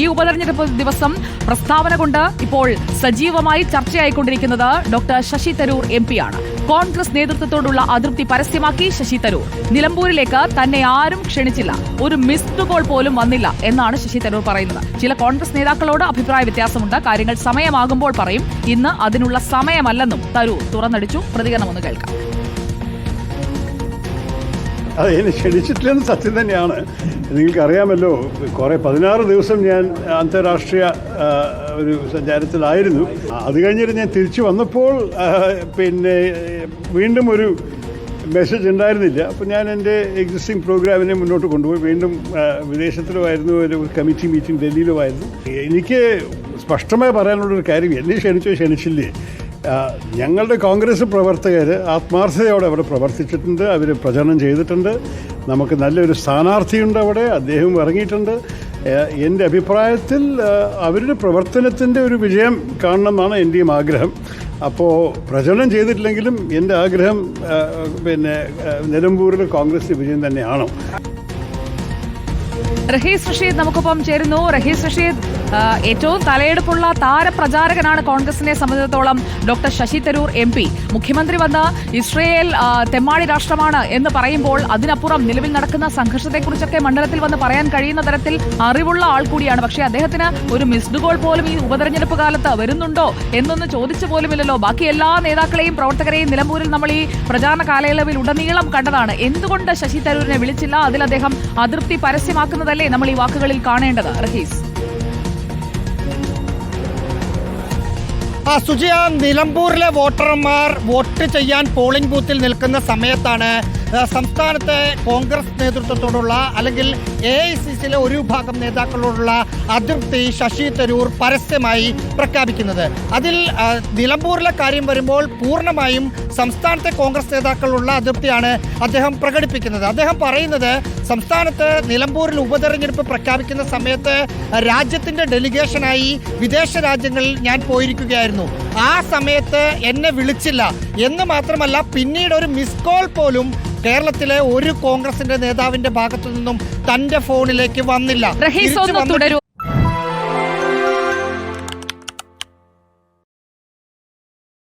ഈ ഉപതെരഞ്ഞെടുപ്പ് ദിവസം പ്രസ്താവന കൊണ്ട് ഇപ്പോൾ സജീവമായി ചർച്ചയായിക്കൊണ്ടിരിക്കുന്നത് ഡോക്ടർ ശശി തരൂർ എം പിയാണ്. കോൺഗ്രസ് നേതൃത്വത്തോടുള്ള അതൃപ്തി പരസ്യമാക്കി ശശി തരൂർ. നിലമ്പൂരിലേക്ക് തന്നെ ആരും ക്ഷണിച്ചില്ല. ഒരു മിസ്ഡ് കോൾ പോലും വന്നില്ല എന്നാണ് ശശി തരൂർ പറയുന്നത്. ചില കോൺഗ്രസ് നേതാക്കളോട് അഭിപ്രായ വ്യത്യാസമുണ്ട്. കാര്യങ്ങൾ സമയമാകുമ്പോൾ പറയും. ഇന്ന് അതിനുള്ള സമയമല്ലെന്നും തരൂർ തുറന്നടിച്ചു. പ്രതികരണം കേൾക്കാം. അത് എന്നെ ക്ഷണിച്ചിട്ടില്ലെന്ന് സത്യം തന്നെയാണ്. നിങ്ങൾക്കറിയാമല്ലോ കുറേ പതിനാറ് ദിവസം ഞാൻ അന്താരാഷ്ട്രീയ ഒരു സഞ്ചാരത്തിലായിരുന്നു. അത് കഴിഞ്ഞിട്ട് ഞാൻ തിരിച്ചു വന്നപ്പോൾ പിന്നെ വീണ്ടും ഒരു മെസ്സേജ് ഉണ്ടായിരുന്നില്ല. അപ്പോൾ ഞാൻ എന്റെ എക്സിസ്റ്റിംഗ് പ്രോഗ്രാമിനെ മുന്നോട്ട് കൊണ്ടുപോയി. വീണ്ടും വിദേശത്തിലുമായിരുന്നു ഒരു കമ്മിറ്റി മീറ്റിംഗ് ഡൽഹിയിലുമായിരുന്നു. എനിക്ക് സ്പഷ്ടമായി പറയാനുള്ളൊരു കാര്യം എന്നെ ക്ഷണിച്ചോ ക്ഷണിച്ചില്ലേ? ഞങ്ങളുടെ കോൺഗ്രസ് പ്രവർത്തകർ ആത്മാർത്ഥതയോടെ അവിടെ പ്രവർത്തിച്ചിട്ടുണ്ട് അവർ പ്രചരണം ചെയ്തിട്ടുണ്ട്. നമുക്ക് നല്ലൊരു സ്ഥാനാർത്ഥിയുണ്ട് അവിടെ അദ്ദേഹം ഇറങ്ങിയിട്ടുണ്ട്. എന്റെ അഭിപ്രായത്തിൽ അവരുടെ പ്രവർത്തനത്തിന്റെ ഒരു വിജയം കാണണമെന്നാണ് എന്റെയും ആഗ്രഹം. അപ്പോൾ പ്രചരണം ചെയ്തിട്ടില്ലെങ്കിലും എന്റെ ആഗ്രഹം പിന്നെ നിലമ്പൂരിൽ കോൺഗ്രസ് വിജയം തന്നെയാണോ. റഹീസ് റഷീദ് നമുക്കൊപ്പം ചേരുന്നു. റഹീസ് റഷീദ് ഏറ്റവും തലയെടുപ്പുള്ള താരപ്രചാരകനാണ് കോൺഗ്രസിനെ സംബന്ധിച്ചിടത്തോളം doctor Shashi Tharoor M P. മുഖ്യമന്ത്രി വന്ന് ഇസ്രയേൽ തെമ്മാടി രാഷ്ട്രമാണ് എന്ന് പറയുമ്പോൾ അതിനപ്പുറം നിലവിൽ നടക്കുന്ന സംഘർഷത്തെക്കുറിച്ചൊക്കെ മണ്ഡലത്തിൽ വന്ന് പറയാൻ കഴിയുന്ന തരത്തിൽ അറിവുള്ള ആൾ കൂടിയാണ്. പക്ഷേ അദ്ദേഹത്തിന് ഒരു മിസ്ഡ് കോൾ പോലും ഈ ഉപതെരഞ്ഞെടുപ്പ് കാലത്ത് വരുന്നുണ്ടോ എന്നൊന്ന് ചോദിച്ചു പോലുമില്ലല്ലോ. ബാക്കി എല്ലാ നേതാക്കളെയും പ്രവർത്തകരെയും നിലമ്പൂരിൽ നമ്മൾ ഈ പ്രചാരണ കാലയളവിൽ ഉടനീളം കണ്ടതാണ്. എന്തുകൊണ്ട് ശശി തരൂരിനെ വിളിച്ചില്ല? അതിൽ അദ്ദേഹം അതൃപ്തി പരസ്യമാക്കുന്നതല്ലേ നമ്മൾ ഈ വാക്കുകളിൽ കാണേണ്ടത്? റഹീസ്. ആ നിലമ്പൂരിലെ വോട്ടർമാർ വോട്ട് ചെയ്യാൻ പോളിംഗ് ബൂത്തിൽ നിൽക്കുന്ന സമയത്താണ് സംസ്ഥാനത്തെ കോൺഗ്രസ് നേതൃത്വത്തോടുള്ള അല്ലെങ്കിൽ എ ഐ സി സിയിലെ ഒരു വിഭാഗം നേതാക്കളോടുള്ള അതൃപ്തി ശശി തരൂർ പരസ്യമായി പ്രഖ്യാപിക്കുന്നത്. അതിൽ നിലമ്പൂരിലെ കാര്യം വരുമ്പോൾ പൂർണമായും സംസ്ഥാനത്തെ കോൺഗ്രസ് നേതാക്കളുള്ള അതൃപ്തിയാണ് അദ്ദേഹം പ്രകടിപ്പിക്കുന്നത്. അദ്ദേഹം പറയുന്നത് സംസ്ഥാനത്ത് നിലമ്പൂരിൽ ഉപതെരഞ്ഞെടുപ്പ് പ്രഖ്യാപിക്കുന്ന സമയത്ത് രാജ്യത്തിന്റെ ഡെലിഗേഷനായി വിദേശ രാജ്യങ്ങളിൽ ഞാൻ പോയിരിക്കുകയായിരുന്നു. ആ സമയത്ത് എന്നെ വിളിച്ചില്ല. എന്ന് മാത്രമല്ല പിന്നീട് ഒരു മിസ് കോൾ പോലും കേരളത്തിലെ ഒരു കോൺഗ്രസിന്റെ നേതാവിന്റെ ഭാഗത്തു നിന്നും തന്റെ ഫോണിലേക്ക് വന്നില്ല.